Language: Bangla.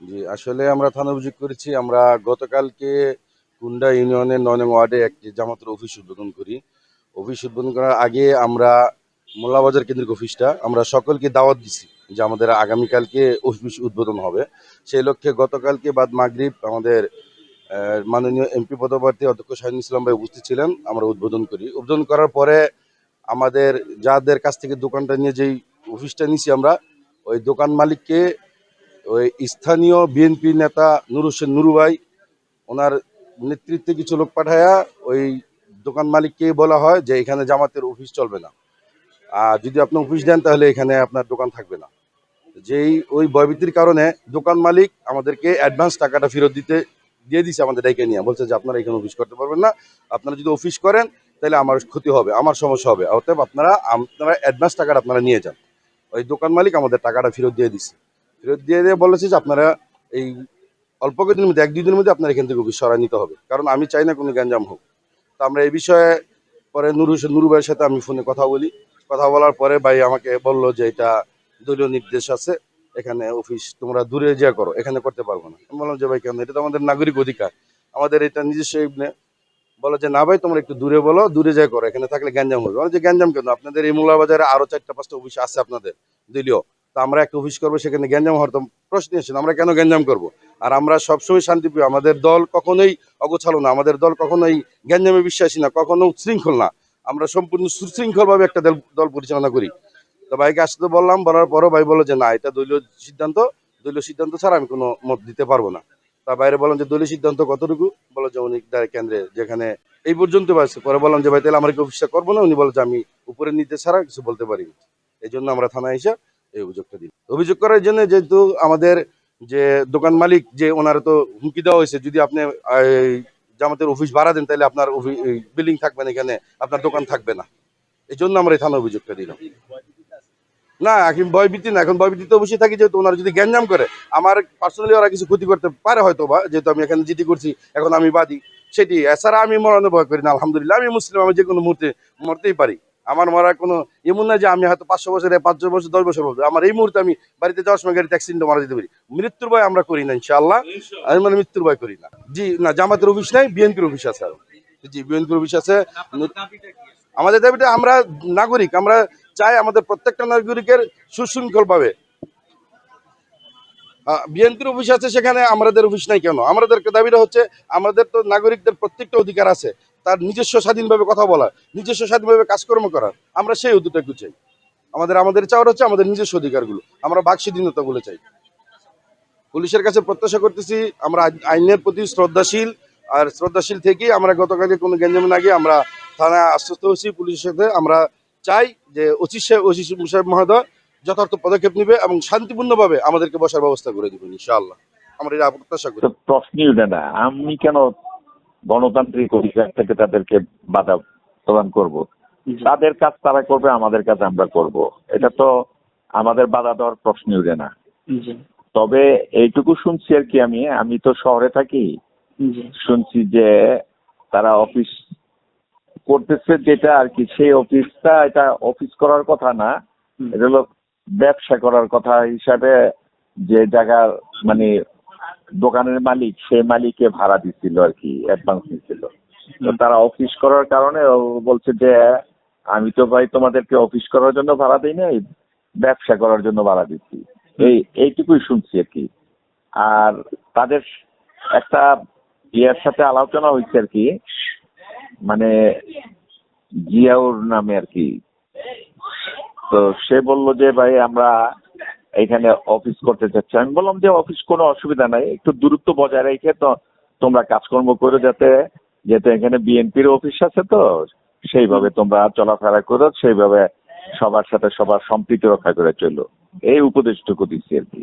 জি, আসলে আমরা থানা অভিযোগ করেছি, আমরা গতকালকে কুন্ডা ইউনিয়নের নয় নং ওয়ার্ডে একটি জামাতের অফিস উদ্বোধন করি। অফিস উদ্বোধন করার আগে আমরা মোল্লাবাজার কেন্দ্রিক অফিসটা, আমরা সকলকে দাওয়াত দিছি যে আমাদের আগামীকালকে অফিস উদ্বোধন হবে। সেই লক্ষ্যে গতকালকে বাদ মাগরিব আমাদের মাননীয় এমপি পদপ্রার্থী অধ্যক্ষ শাহিন ইসলাম ভাই উপস্থিত ছিলেন, আমরা উদ্বোধন করি। উদ্বোধন করার পরে আমাদের যাদের কাছ থেকে দোকানটা নিয়ে যেই অফিসটা নিছি আমরা, ওই দোকান মালিককে ওই স্থানীয় বিএনপি নেতা নুর হোসেন নুরু ভাই, ওনার নেতৃত্বে কিছু লোক পাঠায়া ওই দোকান মালিককে বলা হয় যে এখানে জামাতের অফিস চলবে না। আর যদি আপনি অফিস দেন তাহলে এখানে আপনার দোকান থাকবে না। যেই ওই ভয়ভীতির কারণে দোকান মালিক আমাদেরকে অ্যাডভান্স টাকাটা ফেরত দিতে, দিয়ে দিছে আমাদের ডাইকে নিয়ে। বলছে যে আপনারা এখানে অফিস করতে পারবেন না। আপনারা যদি অফিস করেন তাহলে আমার ক্ষতি হবে, আমার সমস্যা হবে। অতএব আপনারা আপনারা অ্যাডভান্স টাকাটা আপনারা নিয়ে যান। ওই দোকান মালিক আমাদের টাকাটা ফেরত দিয়ে দিছে। ফেরত দিয়ে দিয়ে বলেছে যে আপনারা এই অল্প কিছুদিনের মধ্যে, এক, দুই দিনের মধ্যে আপনার এখান থেকে অফিস সরাই নিতে হবে। কারণ আমি চাই না কোনো গ্যাঞ্জাম হোক। তো আমরা এই বিষয়ে পরে নুরু নুরু ভাইয়ের সাথে আমি ফোনে কথা বলি। কথা বলার পরে ভাই আমাকে বলল যে এটা দলীয় নির্দেশ আছে, এখানে অফিস তোমরা দূরে যা করো, এখানে করতে পারব না। আমি বললাম যে ভাই কেন? এটা তো আমাদের নাগরিক অধিকার। আমাদের এটা নিজস্ব বলো যে, না ভাই, তোমরা একটু দূরে বলো, দূরে যাই করো, এখানে থাকলে গ্যাঞ্জাম হবে। বলো যে, গ্যাঞ্জাম কেন? আপনাদের এই মোলা বাজারে আরও চারটা, পাঁচটা অফিস আছে আপনাদের, দলীয়। তো আমরা একটা অফিস করব, সেখানে গ্যাঞ্জাম হওয়ার তো প্রশ্ন আসে আমরা কেন গ্যাঞ্জাম করব? আর আমরা সবসময় শান্তিপ্রিয়। আমাদের দল কখনোই অগোছালো না। আমাদের দল কখনোই গ্যাঞ্জামে বিশ্বাসী না, কখনো উচ্ছৃঙ্খল না। আমরা সম্পূর্ণ সুশৃঙ্খলভাবে একটা দল পরিচালনা করি। তো ভাইকে আসতে বললাম, বলার পরও ভাই বলল যে, না, এটা দলীয় সিদ্ধান্ত। দলীয় সিদ্ধান্ত ছাড়া আমি কোনো মত দিতে পারব না। তা বাইরে বললাম যে, দলীয় সিদ্ধান্ত কতটুকু? বলো যে, উনি কেন্দ্রে যেখানে এই পর্যন্ত পারছে পরে বললাম যে, ভাই, তাহলে আমার কি অফিসটা করব না? উনি বলে যে, আমি উপরের নিতে ছাড়া কিছু বলতে পারি এই জন্য আমরা থানায় এসে এই অভিযোগটা দিই অভিযোগ করার জন্য যেহেতু আমাদের যে দোকান মালিক, যে ওনার তো হুমকি দেওয়া হয়েছে, যদি আপনি জামাতের অফিস ভাড়া দেন, তাহলে আপনার বিল্ডিং থাকবে না এখানে, আপনার দোকান থাকবে না। এই জন্য আমরা এই থানা অভিযোগটা দিলাম। না, এখন ভয়ভীতি না, এখন ভয়ভীতিতে অবশ্যই থাকি, যেহেতু ওনারা যদি গ্যাঞ্জাম করে, আমার পার্সোনালি ওরা কিছু ক্ষতি করতে পারে হয়তো বা যেহেতু আমি এখানে জিডি করছি, এখন আমি বাদী, সেটি, এছাড়া আমি মরণে ভয় করি না, আলহামদুলিল্লাহ, আমি মুসলিম, আমি যে কোনো মুহূর্তে মরতেই পারি। আমার মরার কোনো এমন না যে আমি হয়তো পাঁচশো বছরে পাঁচশো বছর দশ বছর বলব। আমার এই মুহূর্তে আমি বাড়িতে যাওয়ার সময় গাড়িতে অ্যাক্সিডেন্টে মারা যেতে পারি। মৃত্যুর ভয় আমরা করি না ইনশাআল্লাহ। আমি মানে মৃত্যুর ভয় করি না। জি না জামাতের অফিস নাই বিএনপির অফিস আছে আরও। জি বিএনপির অফিস আছে। আমাদের দাবিটা আমরা নাগরিক আমরা চাই আমাদের প্রত্যেকটা নাগরিকের সুশৃঙ্খলভাবে। বিএনপির অফিস আছে সেখানে আমাদের অফিস নাই কেন? আমাদের দাবিটা হচ্ছে আমাদের তো নাগরিকদের প্রত্যেকটা অধিকার আছে। তার নিজস্ব স্বাধীনভাবে কথা বলা, নিজস্ব স্বাধীনভাবে কাজকর্ম করার আমরা সেই অধিকারটুকু চাই। আমাদের আমাদের চাওয়ার হচ্ছে আমাদের নিজস্ব অধিকারগুলো, আমরা বাক স্বাধীনতাগুলো চাই। পুলিশের কাছে প্রত্যাশা করতেছি, আমরা আইনের প্রতি শ্রদ্ধাশীল, আর শ্রদ্ধাশীল থেকেই আমরা গতকালকে কোনো গ্যাঞ্জামের আগে আমরা থানায় আশ্বস্ত হয়েছি, পুলিশের সাথে আমরা চাই যে ওসি সাহেব ওসি সাহেব মহোদয় যথার্থ পদক্ষেপ নেবে এবং শান্তিপূর্ণভাবে আমাদেরকে বসার ব্যবস্থা করে দিবেন, ইনশাআল্লাহ। আমরা এটা প্রত্যাশা করি। প্রশ্নই ওঠে না, আমি কেন গণতান্ত্রিক অধিকার থেকে তাদেরকে বাধা প্রদান করব। তাদের কাজ তারা করবে আমাদের কাজ আমরা করব। এটা তো আমাদের বাধা দেওয়ার প্রশ্নই ওঠে না। তবে এইটুকু শুনছি আর কি আমি। আমি তো শহরে থাকি। শুনছি যে তারা অফিস করতেছে যেটা আর কি সেই অফিসটা এটা অফিস করার কথা না। এটা হলো ব্যবসা করার কথা হিসাবে যে জায়গার মানে দোকানের মালিক সেই মালিককে ভাড়া দিছিল আর কি অ্যাডভান্স নিচ্ছিল তো তারা অফিস করার কারণে বলছে যে আমি তো ভাই তোমাদেরকে অফিস করার জন্য ভাড়া দিই নাই ব্যবসা করার জন্য ভাড়া দিচ্ছি। এই এইটুকুই শুনছি আর কি। আর তাদের একটা ইয়ের সাথে আলোচনা হয়েছে আর কি মানে জিয়াউর নামে আর কি। তো সে বলল যে ভাই আমরা এখানে অফিস করতে চাচ্ছে। আমি বললাম যে অফিস কোনো অসুবিধা নাই, একটু দূরত্ব বজায় রেখে তো তোমরা কাজকর্ম করে যাতে, যেহেতু এখানে বিএনপির অফিস আছে তো, সেইভাবে তোমরা চলাফেরা করো, সেইভাবে সবার সাথে সবার সম্প্রীতি রক্ষা করে চলো। এই উপদেশটুকু দিচ্ছি আর কি।